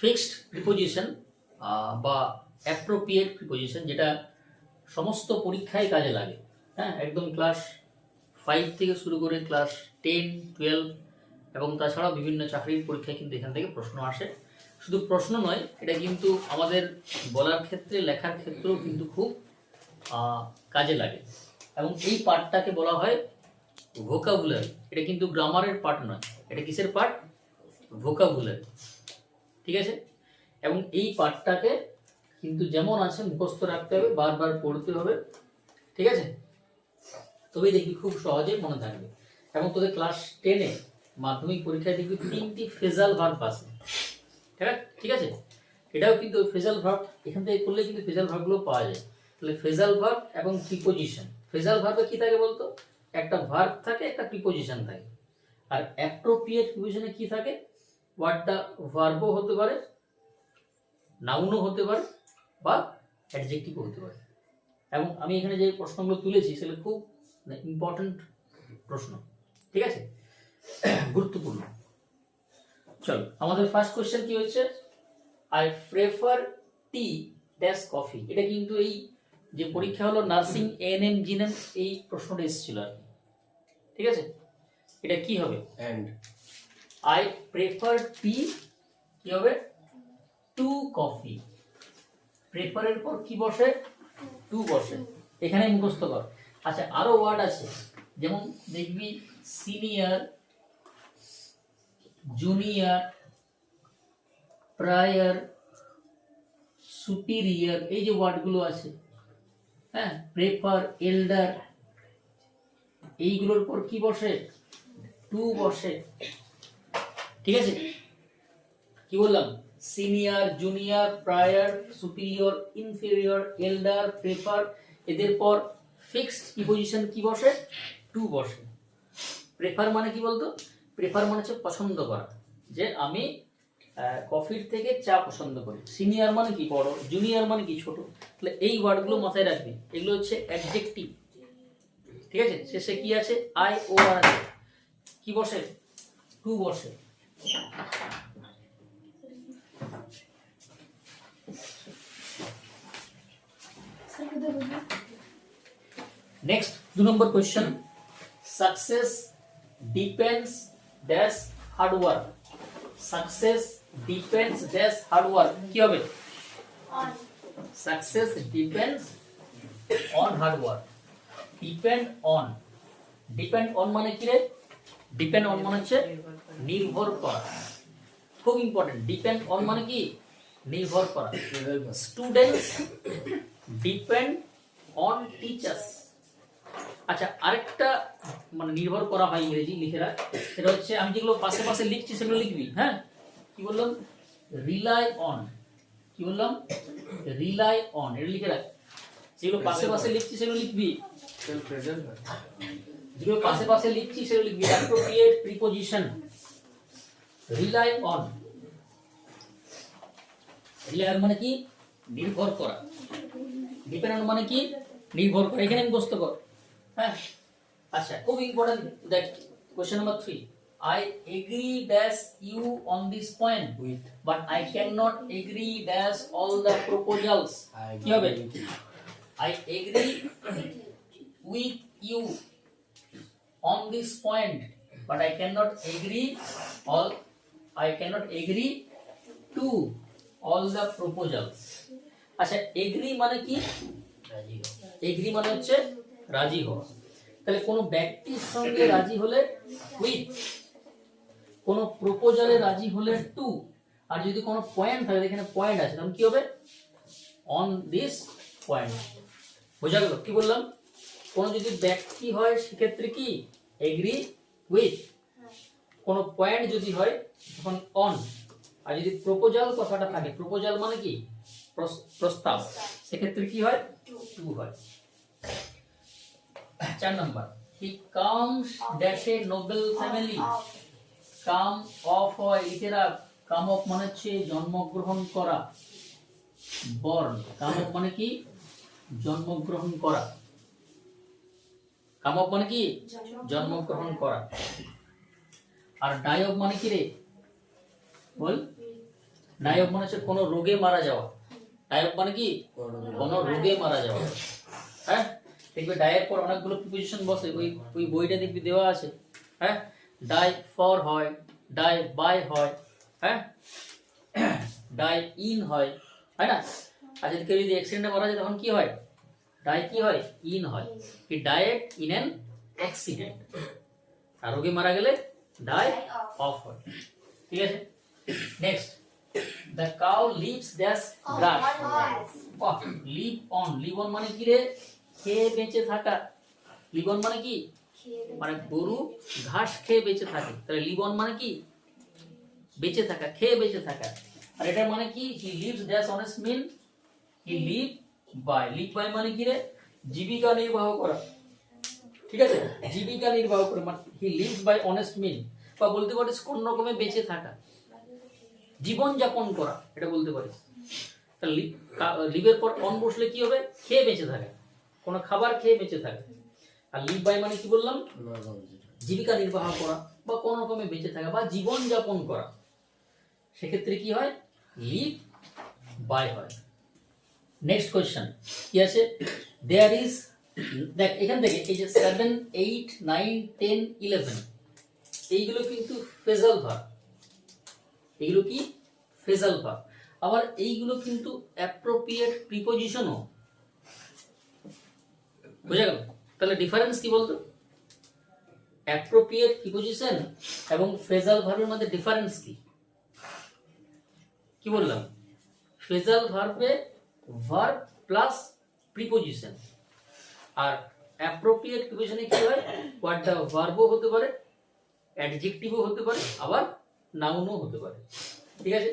Fixed preposition বা appropriate preposition যেটা সমস্ত পরীক্ষায় কাজে লাগে। হ্যাঁ একদম ক্লাস ফাইভ থেকে শুরু করে ক্লাস টেন টুয়েলভ এবং তাছাড়াও বিভিন্ন চাকরির পরীক্ষায় কিন্তু এখান থেকে প্রশ্ন আসে। শুধু প্রশ্ন নয়, এটা কিন্তু আমাদের বলার ক্ষেত্রে, লেখার ক্ষেত্রেও কিন্তু খুব কাজে লাগে। এবং এই পার্টটাকে বলা হয় ভোকাবুলারি এটা কিন্তু গ্রামারের পার্ট নয়, এটা কিসের পার্ট ভোকাবুলারি ঠিক আছে? এবং এই পার্টটাকে কিন্তু যেমন আছে মুখস্থ রাখতে হবে, বারবার পড়তে হবে, ঠিক আছে? তবেই দেখবি খুব সহজে মনে থাকবে। এবং তোদের ক্লাস টেনে মাধ্যমিক পরীক্ষায় দেখবি তিনটি ফেজাল ভার্ব আছে। ঠিক আছে? এটাও কিন্তু ফেজাল ভার্ব এখান থেকে করলে কিন্তু ফেজাল ভার্বগুলো পাওয়া যায়। তাহলে ফেজাল ভার্ব এবং প্রিপোজিশন ফেজাল ভার্বে কি থাকে বলতো? একটা ভার্ব থাকে, একটা প্রিপোজিশন থাকে। আর অ্যাপ্রোপ্রিয়েট প্রিপোজিশনে কি থাকে? ওয়ার্ডটা ভার্বও হতে পারে নাউনও হতে পারে বা অ্যাডজেক্টিভও হতে পারে। এবং আমি এখানে যে প্রশ্নগুলো তুলেছি সেগুলো খুব ইম্পর্ট্যান্ট প্রশ্ন, ঠিক আছে? গুরুত্বপূর্ণ। চলো, আমাদের ফার্স্ট কোশ্চেন কি হচ্ছে? I prefer tea dash coffee এটা কিন্তু এই যে পরীক্ষা হলো নার্সিং এএনএম জিএনএম এই প্রশ্নটা এসেছিল আর কি। ঠিক আছে? এটা কি হবে? And আই প্রেফার টি কি হবে? টু কফি প্রেফারের পর কি বসে? টু বসে। এখানে মুখস্থ কর। আচ্ছা আরও ওয়ার্ড আছে। যেমন দেখবি সিনিয়র জুনিয়র প্রায়র সুপিরিয়র এই যে ওয়ার্ডগুলো আছে। হ্যাঁ প্রেফার এল্ডার এইগুলোর পর কি বসে? টু বসে। ঠিক আছে? কি বললাম? Senior junior prior superior inferior elder prefer এদের পর ফিক্সড প্রিপোজিশন কি বসে? টু বসে। প্রেফার মানে কি বলতো? প্রেফার মানে হচ্ছে পছন্দ করা। যে আমি কফির থেকে চা পছন্দ করি। সিনিয়র মানে কি বড়? জুনিয়র মানে কি ছোট? তাহলে এই ওয়ার্ডগুলো মাথায় রাখবি। এগুলো হচ্ছে অ্যাডজেক্টিভ ঠিক আছে? শেষে কি আছে? আই ও আর কি বসে? টু বসে। নেক্সট দু নম্বর question success depends dash hard work success depends dash hard work কি হবে? Success depends on hard work depend on depend on মানে কি রে? ডিপেন্ড অন মানে হচ্ছে নির্ভর করা। খুব ইম্পর্টেন্ট ডিপেন্ড অন মানে কি? নির্ভর করা। স্টুডেন্টস ডিপেন্ড অন টিচার্স আচ্ছা আরেকটা মানে নির্ভর করা হয় ইংরেজি লিখে রাখ সেটা হচ্ছে আমি যেগুলো পাশে পাশে লিখছি সেগুলো লিখবি হ্যাঁ? কি বললাম? রিলাই অন কি বললাম? রিলাই অন এটা লিখে রাখ। যেগুলো পাশে পাশে লিখছি সেগুলো লিখবি। যেগুলো পাশে পাশে লিখছি সেগুলো লিখবি। Appropriate preposition rely on rely on মানে কি? নির্ভর করা। ডিপেন্ড মানে কি? নির্ভর করা। এখানে মুখস্থ কর। হ্যাঁ? আচ্ছা খুব ইম্পর্টেন্ট দেখ question number three I agree dash you on this point With. But I can not agree dash all the proposals কি হবে? agree. I agree with you. On this point, but I cannot agree all. I cannot agree to all the proposals. আচ্ছা agree মানে কি? Agri মানে হচ্ছে রাজি হওয়া। তাহলে কোনো ব্যক্তির সঙ্গে রাজি হলে উইথ কোনো প্রপোজালে রাজি হলে টু আর যদি কোনো পয়েন্ট থাকে এখানে পয়েন্ট আছে। তখন কি হবে? অন দিস পয়েন্ট বোঝা গেল? কি বললাম? কোনো যদি ব্যক্তি হয়, সেক্ষেত্রে কি? এগ্রি উইথ কোনো পয়েন্ট যদি হয়, তখন অন আর যদি প্রপোজাল কথাটা থাকে প্রপোজাল মানে কি? প্রস্তাব। সেক্ষেত্রে কি হয়? টু হয়। চার নম্বর। He comes a noble family come of হয় লিখেরা কাম অফ মানে হচ্ছে জন্মগ্রহণ করা। বর্ণ কাম অফ মানে কি? জন্মগ্রহণ করা। কাম অফ মানে কি? জন্মগ্রহণ করা। আর অফ মানে কি রে? বল। অফ মানে হচ্ছে কোনো রোগে মারা যাওয়া। অফ মানে কি? কোনো রোগে মারা যাওয়া। হ্যাঁ? দেখবে ডায়ের পর অনেকগুলো প্রিপোজিশন বসে। ওই ওই বইটা দেখবি দেওয়া আছে। হ্যাঁ? ডাই ফর হয়, ডাই বাই হয় হ্যাঁ? ডাই ইন হয়। তাই না? আর যদি কেউ যদি অ্যাক্সিডেন্টে মারা যায় তখন কি হয়? ডাই কি হয়? ইন হয়। কি ডায়েট ইন অ্যান অ্যাক্সিডেন্ট আর রোগে মারা গেলে ডাই অফ। হয়। ঠিক আছে? Next the cow lives dash grass বাহ লিভ অন লিভ অন মানে কি রে? খেয়ে বেঁচে থাকা। লিভ অন মানে কি? মানে গরু ঘাস খেয়ে বেঁচে থাকে। তাহলে লিভ অন মানে কি? বেঁচে থাকা খেয়ে বেঁচে থাকা। আর এটা মানে কি? He lives dash honest mean he live by live by মানে কি রে? জীবিকা নির্বাহ করা। ঠিক আছে? জীবিকা নির্বাহ করে মানে he lives by honest mean বা বলতে পারিস কোন রকমে বেঁচে থাকা। জীবন যাপন করা, এটা বলতে পারিস। লিভের পর অন বসলে কি হবে? খেয়ে বেঁচে থাকে। কোনো খাবার খেয়ে বেঁচে থাকে। আর লিভ বাই মানে কি বললাম? জীবিকা নির্বাহ করা, বা কোনো রকমে বেঁচে থাকা, বা জীবন যাপন করা। সেক্ষেত্রে কি হয়? লিভ বাই হয়। নেক্সট কোয়েশ্চেন কি আছে? দেয়ার ইজ দেখ, এখান থেকে এই যে seven eight nine ten eleven এইগুলো কিন্তু ফেজাল ভার এগুলো কি? ফেজাল ভার আবার এইগুলো কিন্তু অ্যাপ্রোপ্রিয়েট প্রিপোজিশনও বুঝা গেল? তাহলে ডিফারেন্স কি বলতো? অ্যাপ্রোপ্রিয়েট প্রিপোজিশন এবং ফ্রেজাল ভার্বের মধ্যে ডিফারেন্স কি? কি বললাম? ফ্রেজাল ভার্বে ভার্ব প্লাস প্রিপোজিশন আর অ্যাপ্রোপ্রিয়েট প্রিপোজিশনে কি হয়? ওয়ার্ডটা ভার্বও হতে পারে অ্যাডজেক্টিভও হতে পারে, আবার নাউনও হতে পারে। ঠিক আছে?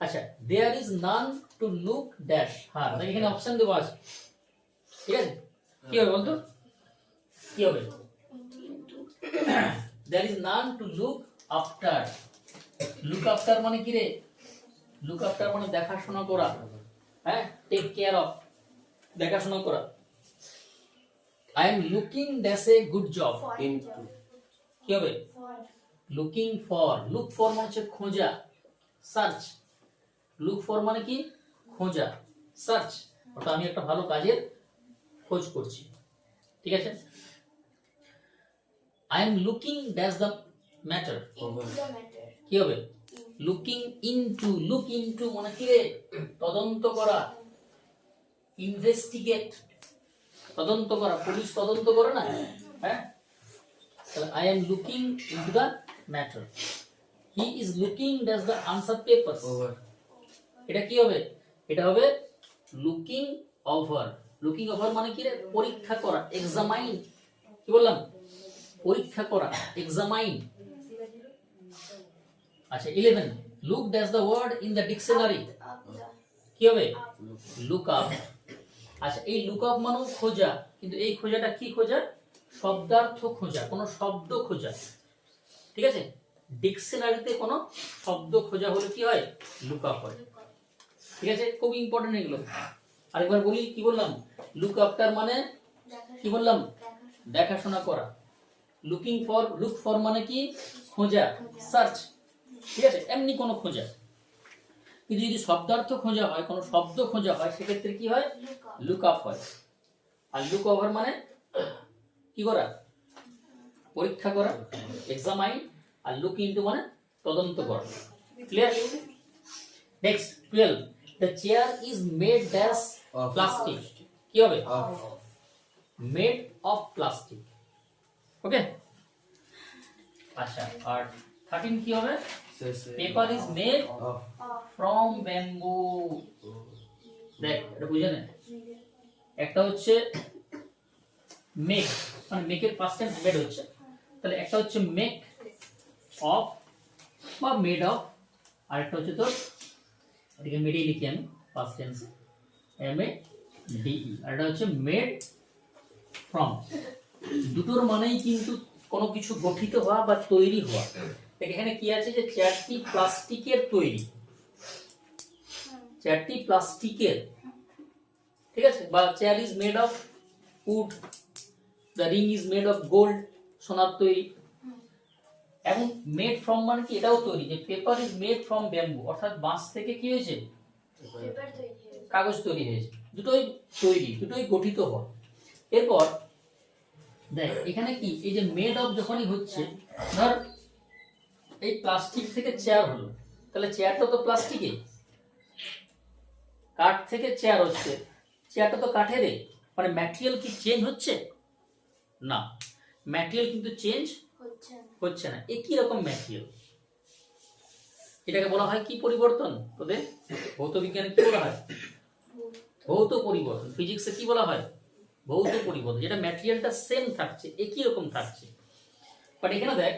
আচ্ছা there is none to look dash হ্যাঁ তাই এখানে অপশন দেওয়া আছে। ঠিক আছে? কি হবে বলতো? কি হবে? There is none to look after look after মানে কি রে? লুক আফটার মানে দেখাশোনা করা। হ্যাঁ? টেক কেয়ার অফ দেখাশোনা করা। I am looking dash a good job কি হবে? লুকিং ফর লুক ফর মানে হচ্ছে খোঁজা। সার্চ লুক ফর মানে কি? খোঁজা। সার্চ অর্থাৎ আমি একটা ভালো কাজের খোঁজ করছি। ঠিক আছে? I am looking dash the matter কি হবে? লুকিং ইনটু লুক ইনটু মানে কি রে? তদন্ত করা। ইনভেস্টিগেট তদন্ত করা পুলিশ তদন্ত করে না? হ্যাঁ? তাহলে I am looking into the matter he is looking dash the answer papers এটা কি হবে? এটা হবে লুকিং ওভার লুকিং ওভার মানে কি রে? পরীক্ষা করা এক্সামাইন কি বললাম? পরীক্ষা করা এক্সামাইন আচ্ছা eleven look dash the word in the dictionary কি হবে? লুক আপ আচ্ছা এই লুক আপ মানেও খোঁজা, কিন্তু এই খোঁজাটা কি খোঁজা? শব্দার্থ খোঁজা, কোনো শব্দ খোঁজা। ঠিক আছে? ডিকশনারিতে কোনো শব্দ খোঁজা হলে কি হয়? লুক আপ হয়। ঠিক আছে? খুব ইম্পর্টেন্ট এগুলো। আরেকবার বলি, কি বললাম? লুক আফটার মানে কি বললাম? দেখাশোনা করা। লুকিং ফর লুক ফর মানে কি? খোঁজা। সার্চ ঠিক আছে এমনি কোনো খোঁজা। কিন্তু যদি শব্দার্থ খোঁজা হয় কোনো শব্দ খোঁজা হয় সেক্ষেত্রে কি হয়? লুক আপ হয়। আর লুক ওভার মানে কি করা? পরীক্ষা করা এক্সামাইন আর লুক ইনটু মানে তদন্ত করা। Clear next twelve the chair is made dash plastic কি হবে? মেড অফ প্লাস্টিক ওকে আচ্ছা আর থার্টিন কি হবে? Paper is made from bamboo দেখ এটা বুঝে নে? একটা হচ্ছে মেক মানে মেকের পাস্ট টেন্স মেড হচ্ছে। তাহলে একটা হচ্ছে মেক অফ বা মেড অফ আর একটা হচ্ছে তোর এটাকে মেডেই লিখি আমি past tense M A D E আর এটা হচ্ছে মেড ফ্রম দুটোর মানেই কিন্তু কোনো কিছু গঠিত হওয়া বা তৈরি হওয়া। এখানে কি আছে যে চেয়ারটি প্লাস্টিকের তৈরি? চেয়ারটি প্লাস্টিকের। ঠিক আছে? বা chair is made of wood the ring is made of gold সোনার তৈরি। এখন মেড ফ্রম মানে কি? এটাও তৈরি। যে paper is made from bamboo অর্থাৎ বাঁশ থেকে কি হয়েছে? হয়েছে। কাগজ তৈরি হয়েছে। দুটোই তৈরি দুটোই গঠিত হয়। এরপর দেখ এখানে কি? এই যে মেড অফ যখনই হচ্ছে ধর এই প্লাস্টিক থেকে চেয়ার হলো। তাহলে চেয়ারটা তো প্লাস্টিকে কাঠ থেকে চেয়ার হচ্ছে। চেয়ারটা তো কাঠেরই মানে ম্যাটেরিয়াল কি চেঞ্জ হচ্ছে? না। ম্যাটেরিয়াল কিন্তু চেঞ্জ হচ্ছে না। হচ্ছে না। এ কি রকম ম্যাটেরিয়াল এটাকে বলা হয় কি পরিবর্তন তোদের? ভৌত বিজ্ঞানে কি বলা হয়? ভৌত পরিবর্তন। ফিজিক্সে কি বলা হয়? ভৌত পরিবর্তন। যেটা ম্যাটেরিয়ালটা সেম থাকছে। একই রকম থাকছে? বাট এখানে দেখ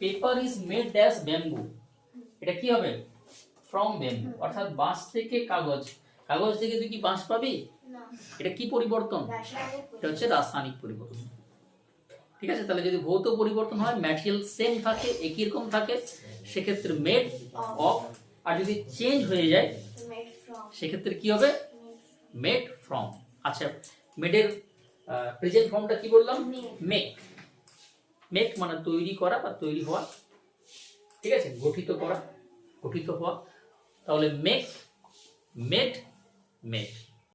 paper is made dash bamboo এটা কি হবে? ফ্রম ব্যাম্বু অর্থাৎ বাঁশ থেকে কাগজ। কাগজ থেকে তুই কি বাঁশ পাবি? এটা কি পরিবর্তন? এটা হচ্ছে রাসায়নিক পরিবর্তন। ঠিক আছে? তাহলে যদি ভৌত পরিবর্তন হয় ম্যাটেরিয়াল সেম থাকে একই রকম থাকে সেক্ষেত্রে মেড অফ আর যদি চেঞ্জ হয়ে যায় সেক্ষেত্রে কি হবে? মেড ফ্রম আচ্ছা মেডের প্রেজেন্ট ফর্মটা কি বললাম. মেক মেক মানে তৈরি করা বা তৈরি হওয়া। ঠিক আছে? গঠিত করা, গঠিত হওয়া। তাহলে মেক মেড মেড